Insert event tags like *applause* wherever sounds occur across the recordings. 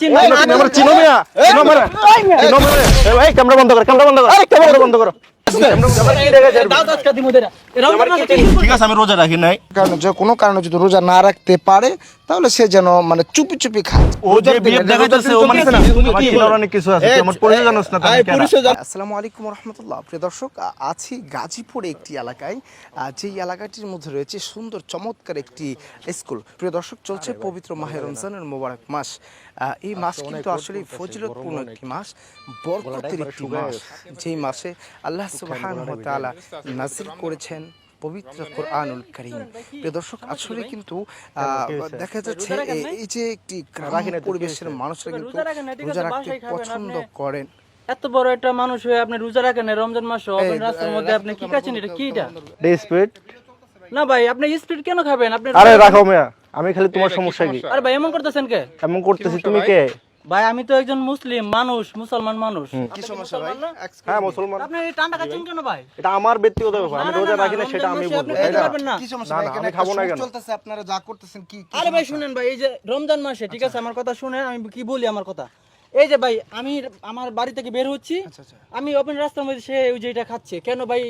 চিনবে আমার চিনো মিয়া। চিনো মারে। চিনো মারে এই ক্যামেরা বন্ধ কর ক্যামেরা বন্ধ কর। ক্যামেরা বন্ধ করো। দাও দশটা দিমু দেরা রমজান মাসে কি শুরু ঠিক আছে আমি রোজা রাখি নাই। কারণে যে কোনো কারণে যদি রোজা না রাখতে পারে তাহলে সে যেন মানে চুপি চুপি খায়। ও যে বিয়ে দেখাইতেছে ও মানে কি? তুমি কি? অনেক কিছু আছে আমার পরিচয় জানোস না আসসালামু আলাইকুম রহমতুল্লাহ। প্রিয় দর্শক আছি গাজীপুরে একটি এলাকায় যেই এলাকাটির মধ্যে রয়েছে সুন্দর চমৎকার একটি স্কুল। প্রিয় দর্শক চলছে পবিত্র মাহে রমজানের মোবারক মাস। আহ, এই মাস কিন্তু আসলে ফজিলতপূর্ণ একটি মাস বরকতের একটি মাস। যেই মাসে আল্লাহ সুবহানাহু ওয়া তাআলা নাজিল করেছেন পবিত্র কোরআনুল করিম। প্রিয় দর্শক আসলে কিন্তু দেখা যাচ্ছে এই- যে একটি গ্রামীণ পরিবেশের মানুষরা কিন্তু রোজা রাখতে পছন্দ করেন। এত বড় একটা মানুষ হয়ে আপনি রোজা রাখেন রমজান মাসে রাস্তার মধ্যে আপনি কি খাচ্ছেন? এটা কি এটা স্পিড না ভাই আপনি স্পিড কেন খাবেন? আপনি আরে রাখো মিয়া আমি খালি তোমার সমস্যা কি? আরে ভাই এমন করতেছেন কে? এমন করতেছি তুমি কে? ভাই আমি তো একজন মুসলিম মানুষ মুসলমান মানুষ। কি সমস্যা ভাই? হ্যাঁ মুসলমান। আপনি এই টান্ডা খাচ্ছেন কেন ভাই? এটা আমার ব্যক্তিগত ব্যাপার। আমি রোজা রাখি না সেটা আমি বলব। কি সমস্যা ভাই? এখানে আমি খাব না কেন? চলতেছে আপনারা যা করতেছেন কি কি আরে ভাই শুনেন ভাই এই যে রমজান মাসে ঠিক আছে? আমার কথা শুনেন আমি কি বলি আমার কথা? এই যে ভাই আমি আমার বাড়ি থেকে বের হচ্ছি। আমি ওপেন রাস্তার মধ্যে সে ওই যে এটা খাচ্ছে। কেন ভাই?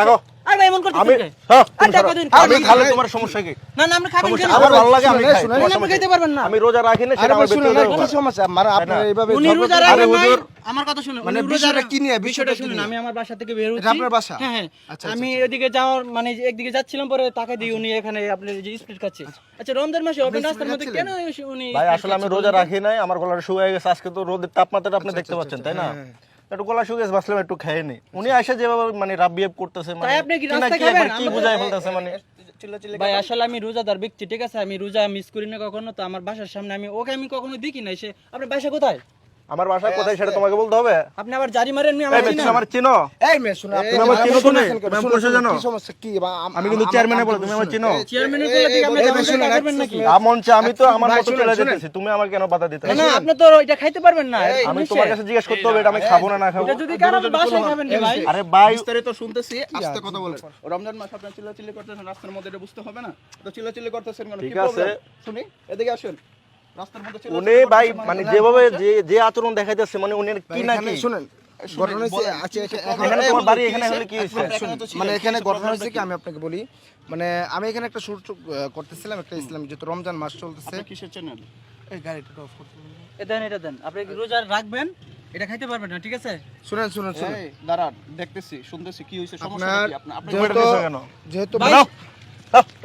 রাখো। আরে এমন করতেছেন আমি কে? হ্যাঁ, তুমি আরে টাকা সরো। দিন, আমি খালে তোমার সমস্যা কি? না না আপনি খাবেন কেন? আমার ভালো লাগে আমি খাই। আপনি সমস্যা পারবেন না। আমি রোজা রাখি না সেটা আমার ব্যক্তিগত ব্যাপার। সমস্যা মানে আপনারা এইভাবে উনি রোজা রাখেন আরে নাই। আমার কথা শুনুন মানে বিষয়টা কি নিয়ে? বিষয়টা বিষয়টা শুনুন আমি আমার বাসা থেকে বের হচ্ছি। আপনার বাসা? হ্যাঁ হ্যাঁ। আচ্ছা, আমি এদিকে যাওয়ার মানে একদিকে যাচ্ছিলাম পরে তাকে দিয়ে উনি এখানে আপনি যে স্পিড খাচ্ছে। আচ্ছা। রমজান মাসে রাস্তার মধ্যে কেন উনি ভাই আসলে আমি রোজা রাখি নাই আমার গলাটা শুকিয়ে গেছে আজকে তো রোদের তাপমাত্রাটা আপনি দেখতে পাচ্ছেন তাই না? একটু গলা শুকিয়ে বাসলাম একটু খেয়ে নি। উনি আসে যেভাবে মানে রাব বিহেভ করতেছে মানে আপনি কি খাবেন? একবার কি বুঝাই ফেলতেছে মানে। ভাই আসলে আমি রোজাদার ব্যক্তি ঠিক আছে? আমি রোজা মিস করি না কখনো তো আমার বাসার সামনে আমি ওকে আমি কখনো দেখি নাই সে আপনার বাসা কোথায়? আমার বাসা কোথায় সেটা তোমাকে বলতে হবে? আপনি আবার জারি মারেন নি আমার চিনেন? আমার চিনো? এই মেয়ে শুনে আপনি তুমি আমার আমার চিনো? তুমি আমার শুনুন, জানো? কি সমস্যা কি? আমি কিন্তু চেয়ারম্যানে বলে তুমি আমার চিনো? থেকে আপনি এই, জামাই শুনেন, টাকা করবেন নাকি? আমন চা আমি তো আমার মতো চলে যেতেছি তুমি আমাকে কেন বাধা দিতে না, আপনি তো এটা খাইতে পারবেন না আমি তোমার কাছে জিজ্ঞেস করতে হবে এটা আমি খাব না না খাব? এটা যদি কারণ বাসায় খাবেন নি ভাই। আরে ভাই। বিস্তারিত শুনতেছি আস্তে কথা বলেন। রমজান মাস আপনার চিল্লাচিল্লি করতেছেন রাস্তার মধ্যে এটা বুঝতে হবে না? তো চিল্লাচিল্লি করতেছেন কেন? ঠিক কি আছে। শুনি এদিকে আসেন। উনি ভাই মানে যেভাবে যে যে আচরণ দেখাইতেছে মানে উনি কি না কি শুনেন ঘটনা হচ্ছে আচ্ছা এখানে- এখানে এখানে- তোমার বাড়ি এখানে হলে কি মানে এখানে ঘটনা হচ্ছে কি আমি আপনাকে বলি মানে আমি এখানে একটা শুট করতেছিলাম একটা ইসলাম যেহেতু রমজান মাস চলতেছে। কিসের চ্যানেল এই গাড়িটা অফ করতে দেন এটা দেন। আপনি রোজা রাখবেন? এটা খাইতে পারবেন না ঠিক আছে? শুনেন শুনেন শুনেন। দাঁড়ান দেখতেছি শুনতেছি কি হয়েছে সমস্যা কি? আপনার যেহেতু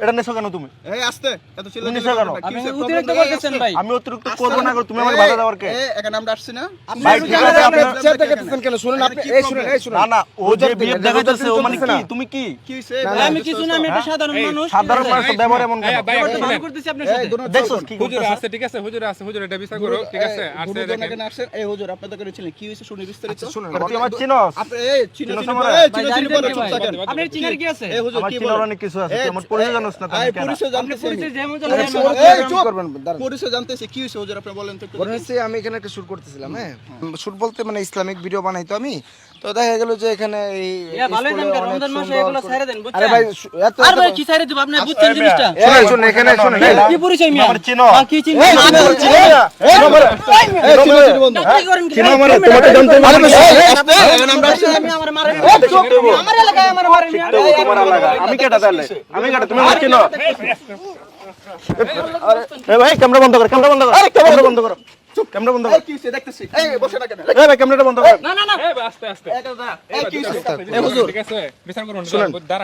এটা নেছো কেন তুমি? এই আস্তে এত কেন? আপনি অতিরিক্ত করতেছেন ভাই। আমি অতিরিক্ত করব না তুমি আমার বাধা দেওয়ার কে? এখানে আমরা আসছি না? ভাই, ঠিক আছে, আপনি আপনার- চেয়ার দেখাতেছেন কেন? শুনেন আপনি এই শুনেন এই শুনেন। না না ও যে রোজার দিন, বিয়ে এটা দেখাইতেছে ও মানে কি? চলতেছে কি? কি হয়েছে না, ভাই, না, আমি কিছু না আমি একটা সাধারণ মানুষ। সাধারণ মানুষের ব্যবহার এমন কেন? ব্যবহারটা ভালো করতেছি আপনার সাথে দেখছ? হুজুর আছে ঠিক আছে হুজুর আছে হুজুর এটা বিচার করো ঠিক আছে আসছে দেখেন। আসছেন এই হুজুর আপনাদের করেছিলেন। কি হয়েছে শুনি বিস্তারিত? শুনেন এটা তুই আমার চিনস আপনি এই চিনো চিনো চিনো তোমারে? এই ভাই চিনো জানি চিনো করে। কি চুপ ভাই থাকেন আপনার চিনার কি আছে এই হুজুর কি বলেন অনেক কিছু আছে আমার পরিচয় জানোস না তুমি পরিচয় জানতেছি পরিচয় যেমন আরে জানেন, শুনুন, এই, এই, চুপ। করবেন পরিচয় জানতেছি কি হয়েছে হুজুর আপনি বলেন তো একটু আমি এখানে একটা শুট করতেছিলাম হ্যাঁ। শুট বলতে মানে ইসলামিক ভিডিও বানাইতো আমি তো দেখা গেল যে এখানে এই ইয়া? আরে ভাই এত আর ভাই কি ছাইরে দিব আপনি বুঝছেন জিনিসটা শুনুন এখানে শুনুন কি পরিচয় মিয়া আমার চিনো। হ্যাঁ, কি চিনি এই, না, চিনো। এই। চিনো চিনো আমার তোমাকে জানতে। আমি আমার দেবো। আমার এলাকায় আমার মিয়া। তোমার এলাকা। আমি কেটা তাহলে আমি কেটা তুমি আমার চিনো এই ভাই ক্যামেরা বন্ধ কর ক্যামেরা বন্ধ কর ক্যামেরা বন্ধ কর চুপ ক্যামেরা বন্ধ কর। কি হয়েছে দেখতেছি। এই বসে না কেন? এই ভাই ক্যামেরাটা বন্ধ কর। না না না। এই আস্তে আস্তে। এই কি হয়েছে এই হুজুর। ঠিক আছে। বিচার করুন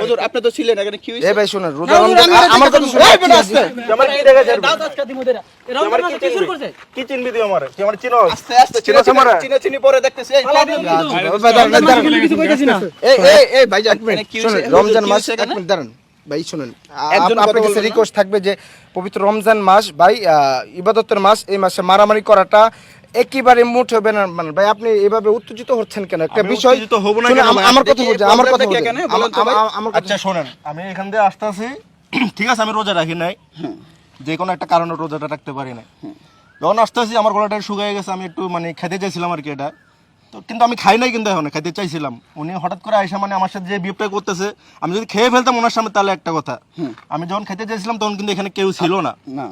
হুজুর আপনি তো ছিলেন এখানে কি হয়েছে এই ভাই শুনেন রোজা রমজান আমি আমার কথা শুনুন। এই বেটা আস্তে। আমার কি দেখাইছে দাও দশটা দিমু দেরা এ রমজান মাসে কি শুরু করছে? কি চিনবি তুই আমার? তুই আমার চিনোস আস্তে আস্তে চিনো চিনো তোমারে? চিনি পরে দেখতেছি। এই ভাই, দাঁড়ান, দাঁড়ান, দাঁড়ান। কিছু কইতাছি না। এই এই এই ভাইজান এখানে কি শুনুন। রমজান কি মাস এক মিনিট দাঁড়ান। ভাই শুনুন। আপনার কাছে রিকোয়েস্ট থাকবে যে পবিত্র রমজান মাস ভাই আহ, ইবাদতের মাস এই মাসে মারামারি করাটা একেবারে মুঠ হবে না। মানে ভাই আপনি এভাবে উত্তেজিত হচ্ছেন কেন? একটা বিষয় উত্তেজিত হব না কেন আমার কথা বুঝে আমার কথা। আমার আচ্ছা শোনেন আমি এখান দিয়ে আসতেছি। *clears throat* ঠিক আছে আমি রোজা রাখি নাই। *clears throat* যে কোনো একটা কারণে রোজাটা রাখতে পারি না যখন আসতেছি আমার গলাটা শুকিয়ে গেছে আমি একটু মানে খেতে চাইছিলাম আর কি এটা। তো কিন্তু আমি খাই নাই কিন্তু এখন খেতে চাইছিলাম। উনি হঠাৎ করে আইসা মানে আমার সাথে যে বিপটা করতেছে আমি যদি খেয়ে ফেলতাম ওনার সামনে তাহলে একটা কথা। আমি যখন খেতে চাইছিলাম তখন কিন্তু এখানে কেউ ছিল না। না।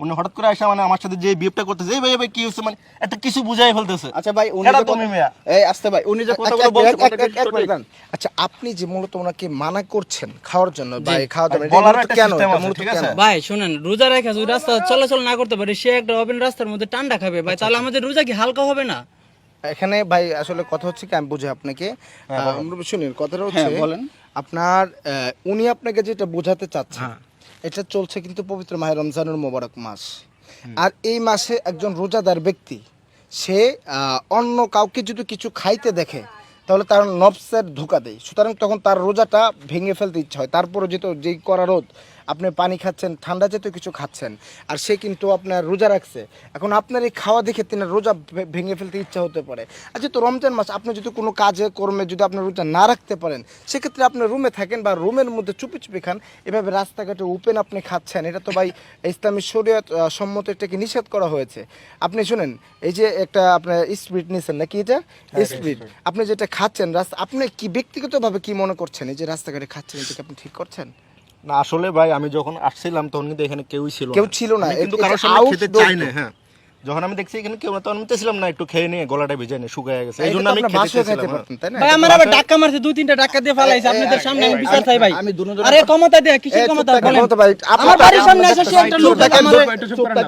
উনি হঠাৎ করে আসা মানে আমার সাথে যে বিহেভটা করতেছে এই ভাই ভাই কি হচ্ছে মানে একটা কিছু বুঝাই ফেলতেছে। আচ্ছা ভাই উনি তুমি মিয়া। এই আসতে ভাই উনি যে কথাগুলো। আচ্ছা আপনি যে মূলত ওনাকে মানা করছেন খাওয়ার জন্য এই খাওয়া যাবে একটা কেন? মূলত? ভাই শুনেন রোজা রেখে যদি রাস্তা চলাচল না করতে পারে সে একটা ওপেন রাস্তার মধ্যে ঠান্ডা খাবে। ভাই তাহলে আমাদের রোজা কি হালকা হবে না? এখানে ভাই আসলে কথা হচ্ছে কি আমি বুঝি আপনাকে। আমরা শুনুন কথাটা হচ্ছে হ্যাঁ, বলেন। আপনার উনি আপনাকে যেটা বোঝাতে চাচ্ছেন এটা চলছে কিন্তু পবিত্র মাহে রমজানের মোবারক মাস। আর এই মাসে একজন রোজাদার ব্যক্তি সে অন্য কাউকে যদি কিছু খাইতে দেখে তাহলে তার নবসের ধোকা দেয়। সুতরাং তখন তার রোজাটা ভেঙে ফেলতে ইচ্ছা হয়। তারপরে যেহেতু যেই করা রোদ আপনি পানি খাচ্ছেন ঠান্ডা জাতীয় কিছু খাচ্ছেন আর সে কিন্তু আপনার রোজা রাখছে। এখন আপনার এই খাওয়া দেখে তিনি রোজা ভেঙে ফেলতে ইচ্ছা হতে পারে। আর যেহেতু রমজান মাস আপনি যদি কোনো কাজে কর্মে যদি আপনার রোজা না রাখতে পারেন সেক্ষেত্রে আপনার রুমে থাকেন বা রুমের মধ্যে চুপি চুপি খান এভাবে রাস্তাঘাটে ওপেন আপনি খাচ্ছেন। এটা তো ভাই ইসলামী শরীয়ত সম্মত এটাকে নিষেধ করা হয়েছে। আপনি শুনেন এই যে একটা আপনার স্পিড নিয়েছেন নাকি এটা? স্পিড। আপনি যেটা খাচ্ছেন রাস্তা আপনি কি ব্যক্তিগতভাবে কি মনে করছেন? এই যে রাস্তাঘাটে খাচ্ছেন এটাকে আপনি ঠিক করছেন? না আসলে ভাই আমি যখন আসছিলাম তখন কিন্তু এখানে কেউই ছিল কেউ ছিল না, কিন্তু কারোর সামনে খেতে চাই না হ্যাঁ। যখন আমি দেখছি এখানে কেউ না তখন আমি চাইছিলাম না একটু খেয়ে নিয়ে গলাটা ভিজে নিয়ে শুকায় গেছে। এই জন্য আমি খেতে খাইতে হ্যাঁ। পারতেন, তাই না? ভাই আমার আবার ডাক্কা মারছে দুই তিনটা ডাক্কা দিয়ে ফালাইছে আপনাদের সামনে আমি বিচার চাই ভাই। আমি দুজনের আরে ক্ষমতা দেয়া কিসের ক্ষমতা? বলেন। ক্ষমতা ভাই, আমার বাড়ির সামনে এসে সে একটা লোক আমারে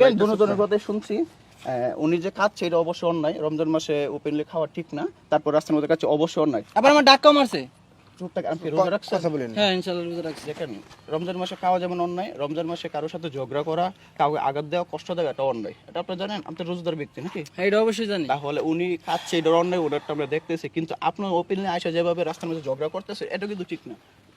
ভাই, দুজনের কথাই শুনছি। উনি যে খাচ্ছে এটা অবশ্য অন্যায়। রমজান মাসে ওপেনলি খাওয়া ঠিক না তারপর রাস্তার মধ্যে কাছে অবশ্য অন্যায়। আবার আমার ডাক্কা মারছে। চুপ আপনি রোজা রাখছেন? কথা বলেন হ্যাঁ ইনশাআল্লাহ রোজা রাখছি। দেখেন রমজান মাসে খাওয়া যেমন অন্যায় রমজান মাসে কারোর সাথে ঝগড়া করা কাউকে আঘাত দেওয়া কষ্ট দেওয়া এটা অন্যায়। এটা আপনি জানেন? আপনি রোজদার ব্যক্তি নাকি? হ্যাঁ এটা অবশ্যই জানি। তাহলে উনি খাচ্ছে এটা অন্যায় ওটারটা আমরা দেখতেছি। কিন্তু আপনার ওপেনলি আয়সা যেভাবে রাস্তার মধ্যে ঝগড়া করতেছে এটা কিন্তু ঠিক না।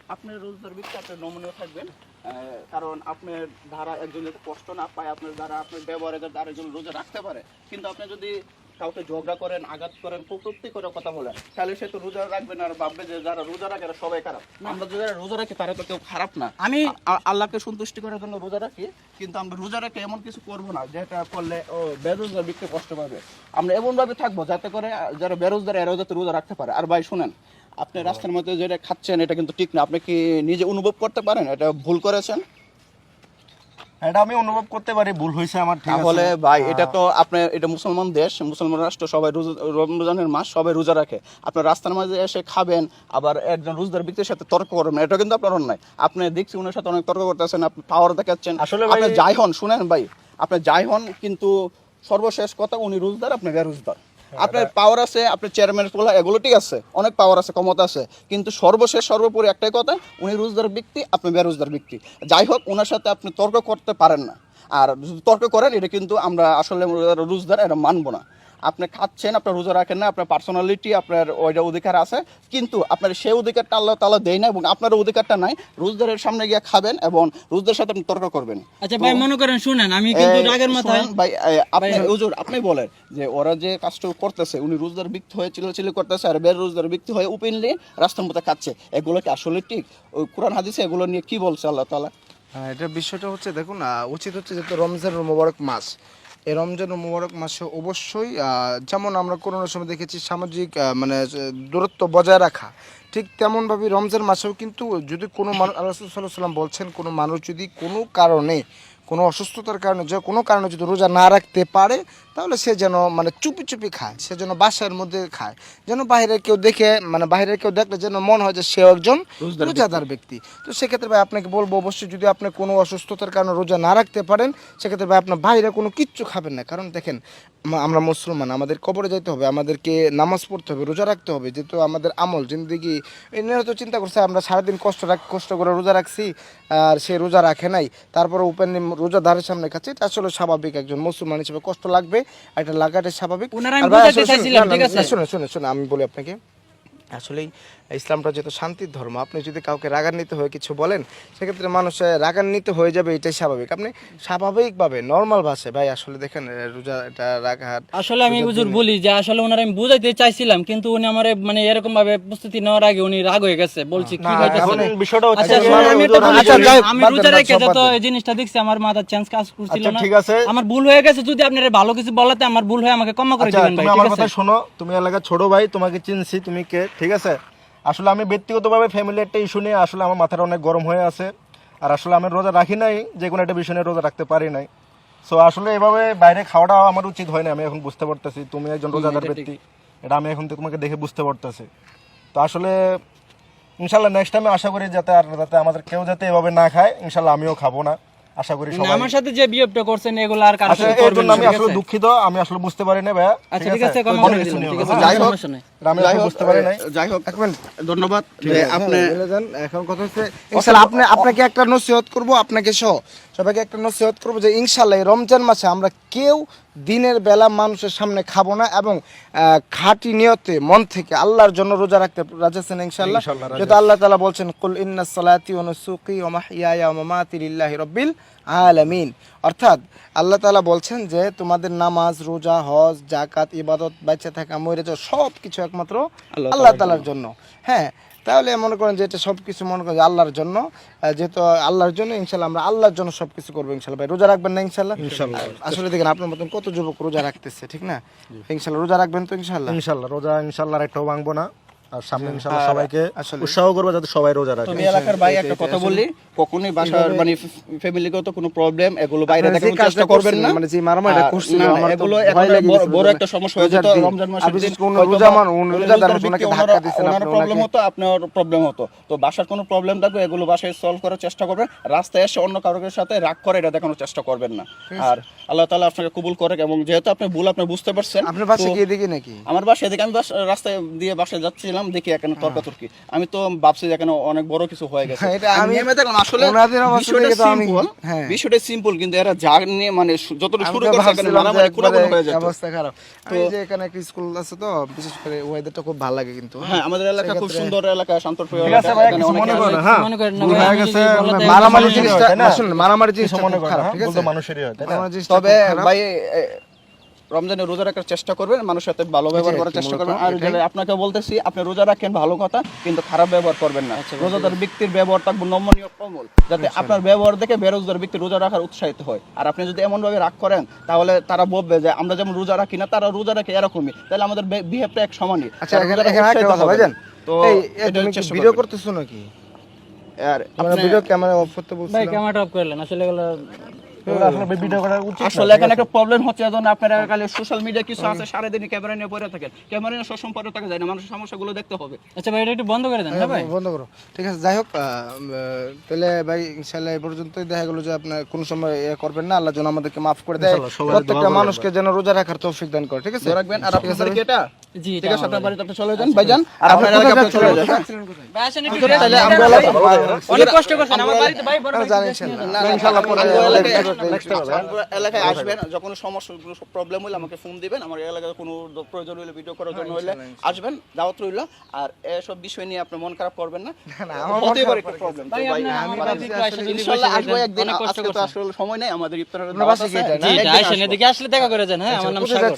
আপনার রোজদার ব্যক্তি আপনার নমনীয় থাকবেন। আহ, কারণ আপনার ধারা একজন যাতে কষ্ট না পায় আপনার দ্বারা আপনার ব্যবহারে যাতে আরেকজন রোজা রাখতে পারে। কিন্তু আপনি যদি কাউকে ঝগড়া করেন আঘাত করেন কটূক্তি করে কথা বলেন। তাহলে সে তো রোজা রাখবে না আর ভাববে যে যারা রোজা রাখে এরা সবাই খারাপ। আমরা যারা রোজা রাখি তারা তো কেউ খারাপ না। আমি- আল্লাহকে সন্তুষ্টি করার জন্য রোজা রাখি কিন্তু আমরা রোজা রাখে এমন কিছু করব না যেটা করলে ও বেরোজগার ব্যক্তি কষ্ট পাবে। আমরা এমন ভাবে থাকব যাতে করে যারা বেরোজগার এরাও যাতে রোজা রাখতে পারে। আর ভাই শুনেন আপনি রাস্তার মধ্যে যেটা খাচ্ছেন এটা কিন্তু ঠিক না। আপনি কি নিজে অনুভব করতে পারেন? এটা ভুল করেছেন? এটা আমি অনুভব করতে পারি ভুল হয়েছে আমার তাহলে ভাই এটা তো আপনার এটা মুসলমান দেশ মুসলমান রাষ্ট্র সবাই রোজা- রমজানের মাস সবাই রোজা রাখে। আপনার রাস্তার মাঝে এসে খাবেন আবার একজন রোজদার ব্যক্তির সাথে তর্ক করবেন এটা কিন্তু আপনার অন্যায়। আপনি দেখছি ওনার সাথে অনেক তর্ক করতেছেন আপনি পাওয়ার দেখাচ্ছেন। আসলে আপনি যাই হন শুনেন ভাই আপনি যাই হন কিন্তু সর্বশেষ কথা উনি রোজদার আপনি বেরোজদার। আপনার পাওয়ার আছে আপনার চেয়ারম্যান পোলা এগুলো ঠিক আছে অনেক পাওয়ার আছে ক্ষমতা আছে কিন্তু সর্বশেষ সর্বোপরি একটাই কথা উনি রোজদার ব্যক্তি আপনি বেরোজদার ব্যক্তি। যাই হোক ওনার সাথে আপনি তর্ক করতে পারেন না। আর যদি তর্ক করেন এটা কিন্তু আমরা আসলে রোজদার এটা মানবো না। আপনি খাচ্ছেন আপনার রোজা রাখেন না আপনার পার্সোনালিটি আপনার ওইটা অধিকার আছে কিন্তু আপনার সেই অধিকারটা আল্লাহ তালা দেয় না এবং আপনার অধিকারটা নাই রোজদারের সামনে গিয়ে খাবেন এবং রোজদার সাথে আপনি তর্ক করবেন। আচ্ছা ভাই মনে করেন শুনেন আমি কিন্তু রাগের মাথায় ভাই আপনি হুজুর আপনি বলেন যে ওরা যে কাজটা করতেছে উনি রোজদার ব্যক্তি হয়ে চিল্লাচিল্লি করতেছে আর বের রোজদার ব্যক্তি হয়ে ওপেনলি রাস্তার মধ্যে খাচ্ছে। এগুলো কি আসলে ঠিক? ওই কোরআন হাদিসে এগুলো নিয়ে কি বলছে আল্লাহ তাআলা? হ্যাঁ এটা বিষয়টা হচ্ছে দেখুন উচিত হচ্ছে যেহেতু রমজানুর মোবারক মাস। এই রমজান মুবারক মাসে অবশ্যই যেমন আমরা করোনার সময় দেখেছি, সামাজিক মানে দূরত্ব বজায় রাখা। ঠিক তেমনভাবে রমজান মাসেও কিন্তু যদি কোনো মানুষ আল্লাহ সাল্লাম বলছেন, কোনো মানুষ যদি কোনো কারণে কোনো অসুস্থতার কারণে যে কোনো কারণে যদি রোজা না রাখতে পারে তাহলে সে যেন মানে চুপি চুপি খায় সে যেন বাসার মধ্যে খায়। যেন বাইরে কেউ দেখে মানে বাইরে কেউ দেখলে যেন মনে হয় যে সে একজন রোজাদার ব্যক্তি। তো সেক্ষেত্রে ভাই আপনাকে বলব অবশ্যই যদি আপনি কোনো অসুস্থতার কারণে রোজা না রাখতে পারেন সেক্ষেত্রে ভাই আপনার বাইরে কোনো কিচ্ছু খাবেন না। কারণ দেখেন আমরা মুসলমান আমাদের কবরে যেতে হবে আমাদেরকে নামাজ পড়তে হবে রোজা রাখতে হবে যেহেতু আমাদের আমল জিন্দগি। এই নিয়ে তো চিন্তা করছে আমরা সারাদিন কষ্ট রাখ কষ্ট করে রোজা রাখছি আর সে রোজা রাখে নাই। তারপরে উপেন রোজা ধারের সামনে খাচ্ছে এটা আসলে স্বাভাবিক একজন মুসলমান হিসেবে কষ্ট লাগবে এটা লাগাটা স্বাভাবিক শুনে শুনে আর ভাই বুঝাতে আসলে শুনুন, চাইছিলাম, না, না, ঠিক আছে? না, শুনুন শুনুন শুনুন আমি বলি আপনাকে আসলেই ইসলামটা যেহেতু শান্তির ধর্ম আপনি যদি কাউকে রাগান্বিত হয়ে কিছু বলেন সেক্ষেত্রে মানুষ রাগান্বিত হয়ে যাবে এটাই স্বাভাবিক। আপনি স্বাভাবিকভাবে নর্মাল ভাষায় ভাই আসলে দেখেন রোজা এটা রাখার আসলে আমি হুজুর বলি যে আসলে ওনারা আমি বুঝাইতে চাইছিলাম কিন্তু উনি আমার মানে এরকম ভাবে প্রস্তুতি নেওয়ার আগে উনি রাগ হয়ে গেছে বলছি কি এখন বিষয়টা হচ্ছে আচ্ছা আমি আচ্ছা, হোক, আমি রোজা রেখে যত এই জিনিসটা দেখছি আমার মাথার চেঞ্জ কাজ করছিল আচ্ছা, না। ঠিক আছে। আমার ভুল হয়ে গেছে যদি আপনারা ভালো কিছু বলাতে আমার ভুল হয়ে আমাকে ক্ষমা করে আচ্ছা, দিবেন ভাই ঠিক আমার কথা শোনো তুমি এলাকার ছোট ভাই তোমাকে চিনছি তুমি কে ঠিক আছে? আসলে আমি ব্যক্তিগতভাবে ফ্যামিলি একটা ইস্যু নিয়ে আসলে আমার মাথাটা অনেক গরম হয়ে আছে। আর আসলে আমি রোজা রাখি নাই যে কোনো একটা বিষয় নিয়ে রোজা রাখতে পারি নাই। সো আসলে এভাবে বাইরে খাওয়াটা আমার উচিত হয় না আমি এখন বুঝতে পারতেছি। তুমি একজন রোজাদার ব্যক্তি এটা আমি এখন তোমাকে দেখে বুঝতে পারতেছি। তো আসলে ইনশাল্লাহ নেক্সট টাইমে আশা করি যাতে আর যাতে আমাদের কেউ যাতে এভাবে না খায় ইনশাল্লাহ আমিও খাব না। আশা করি সবাই আমার সাথে যে বিহেভটা করছেন এগুলো আর জন্য না, আমি আসলে দুঃখিত আমি আসলে বুঝতে পারি না ভাইয়া। আচ্ছা ঠিক আছে? করে কিছু নেই। এটা আমি আসলে বুঝতে পারি নাই। যাই হোক ধন্যবাদ। আপনি এখন কথা হচ্ছে আপনি আপনাকে একটা নসিহত করব আপনাকে সহ। সবাইকে একটা নসিহত করব যে ইনশাল্লাহ রমজান মাসে আমরা কেউ দিনের বেলা মানুষের সামনে খাব না এবং খাঁটি নিয়তে মন থেকে আল্লাহর জন্য রোজা রাখতে রাজি আছেন ইনশাল্লাহ। যেহেতু আল্লাহ তাআলা বলছেন কুল ইন্না সালাতি লিল্লাহি রাব্বিল আলামিন। অর্থাৎ আল্লাহ তাআলা বলছেন যে তোমাদের নামাজ রোজা হজ জাকাত ইবাদত বেঁচে থাকা মরে যাওয়া সব কিছু একমাত্র আল্লাহ তালার জন্য। হ্যাঁ তাহলে মনে করেন যে এটা সব কিছু মনে করেন আল্লাহর জন্য। যেহেতু আল্লাহর জন্য ইনশাল্লাহ আমরা আল্লাহর জন্য সব কিছু করব ইনশাল্লাহ ভাই রোজা রাখবেন না ইনশাল্লাহ আসলে দেখেন আপনার মতন কত যুবক রোজা রাখতেছে ঠিক না? ইনশাল্লাহ রোজা রাখবেন তো ইনশাল্লাহ ইনশাল্লাহ রোজা ইনশাল্লাহ একটাও ভাঙবো না। আর সামনে ইনশাল্লাহ আর সবাইকে উৎসাহ করব যাতে সবাই রোজা রাখে। তবে এলাকার ভাই একটা কথা বললি? কখনোই বাসার মানে ফ্যামিলিগত কোনো প্রবলেম এগুলো বাইরে আপনারা দেখানোর চেষ্টা করবেন না। মানে যে আমার এগুলো বড়- রোজা- একটা সমস্যা হয়ে যেত রমজান মাসের দিন রোজা মান- ব্যক্তি, ওনাকে ধাক্কা দিছেন, ওনার আপনি প্রবলেম হতো আপনার প্রবলেম হতো। তো বাসার কোনো প্রবলেম থাকবে এগুলো বাসায় সলভ করার চেষ্টা করবেন। রাস্তায় এসে অন্য কারোর সাথে রাগ করে এটা দেখানোর চেষ্টা করবেন না। আর আল্লাহ তাআলা আপনাকে কবুল করে এবং যেহেতু আপনি ভুল আপনি বুঝতে পারছেন আপনার বাসা তো- গিয়ে দেখি নাকি? আমার বাসায় এদিকে আমি রাস্তায় দিয়ে বাসায় যাচ্ছিলাম। দেখি এখানে তর্কাতর্কি আমি তো ভাবছি যে এখানে অনেক বড় কিছু হয়ে গেছে। হ্যাঁ, এটা আমি দেখলাম আসলে বিষয়টা আমি- হ্যাঁ। বিষয়টা সিম্পল কিন্তু এরা যা নিয়ে মানে আমি শুরু তো করছে এখানে মারামারি একবারে হয়ে যেত অবস্থা খারাপ। আমি যে এখানে একটা স্কুল আছে তো বিশেষ করে ওয়েদারটা খুব ভালো লাগে কিন্তু হ্যাঁ আমাদের এলাকা খুব সুন্দর এলাকা শান্তপ্রিয় ঠিক এলাকা আছে ভাই এখানে কিছু অনেক মনে করো না কিছু হ্যাঁ। মনে করেন না ভাই, হয়ে গেছে মারামারি মানুষেরই জিনিসটা হয়, না? শুনুন মারামারি কিছু জিনিসটা মনে খুব করো খারাপ হ্যাঁ? ঠিক আছে? মানুষেরই হয় তাই না তবে ভাই রমজানে রোজা রাখার চেষ্টা করবেন মানুষের সাথে ভালো ব্যবহার করার চেষ্টা করবেন। আর আপনাকে বলতেছি আপনি রোজা রাখেন ভালো কথা কিন্তু খারাপ ব্যবহার করবেন না। রোজাদার ব্যক্তির ব্যবহার থাকবে নমনীয় কোমল যাতে আপনার ব্যবহার দেখে বেরোজগার ব্যক্তি রোজা রাখার উৎসাহিত হয়। আর আপনি যদি এমন ভাবে রাগ করেন তাহলে তারা বলবে যে আমরা যেমন রোজা রাখি না তারা রোজা রাখে এরকমই। তাহলে আমাদের বিহেভটা এক সমানই আচ্ছা। তো ভিডিও করতেছো নাকি? আর আমরা আপনি- ভিডিও ক্যামেরা অফ করতে ভাই বলছিলাম ক্যামেরাটা অফ করলেন। আসলে এগুলো আসলে ভিডিও করা উচিত না, আসলে ঠিক এখানে একটা প্রবলেম হচ্ছে এজন্য আপনারা খালি সোশ্যাল মিডিয়া কিছু আছে সারাদিন ক্যামেরা নিয়ে পড়ে থাকেন। ক্যামেরা নিয়ে সবসময় পড়ে থাকা যায় না মানুষের সমস্যাগুলো দেখতে হবে। আচ্ছা ভাই এটা একটু বন্ধ করে দেন হ্যাঁ ভাই? বন্ধ করো। ঠিক আছে যাই হোক তাহলে ভাই ইনশাল্লাহ এই পর্যন্তই। দেখা গেলো যে আপনার কোনো সময় ইয়ে করবেন না আল্লাহ যেন আমাদেরকে মাফ করে দেয়। প্রত্যেকটা মানুষকে যেন রোজা রাখার তৌফিক দান করে ঠিক আছে? রাখবেন। আর আপনার কি এটা? ঠিক আছে আমার আপনার বাড়িতে আপনি চলে যান। আপনার আপনি চলে যান। তাহলে। অনেক কষ্ট করছেন বাড়িতে ভাই বড়। না, পরে এলাকায়- হ্যাঁ? আসবেন যখন সমস্যা প্রবলেম হলে আমাকে ফোন দিবেন আমার এলাকায় কোনো প্রয়োজন হলে ভিডিও করার জন্য হলে আসবেন দাওয়াত রইল। আর এসব বিষয় নিয়ে আপনি মন খারাপ করবেন না। পারে একটা প্রবলেম ভাই ইনশাআল্লাহ আসব একদিন আজকে তো আসলে সময় নাই আমাদের ইফতারের আসলে দেখা করে যান হ্যাঁ আমার নাম সাগর।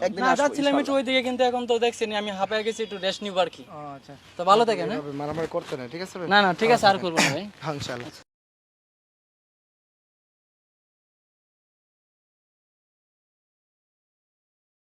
একদিন যাচ্ছিলাম একটু ইনশাআল্লাহ। ওই দিকে কিন্তু এখন তো দেখছেন আমি হাঁপায় গেছি একটু রেস্ট নিব আর কি। আচ্ছা। তো ভালো থাকে না মারামারি করতে না ঠিক আছে না না ঠিক আছে আর করব না ভাই। হ্যাঁ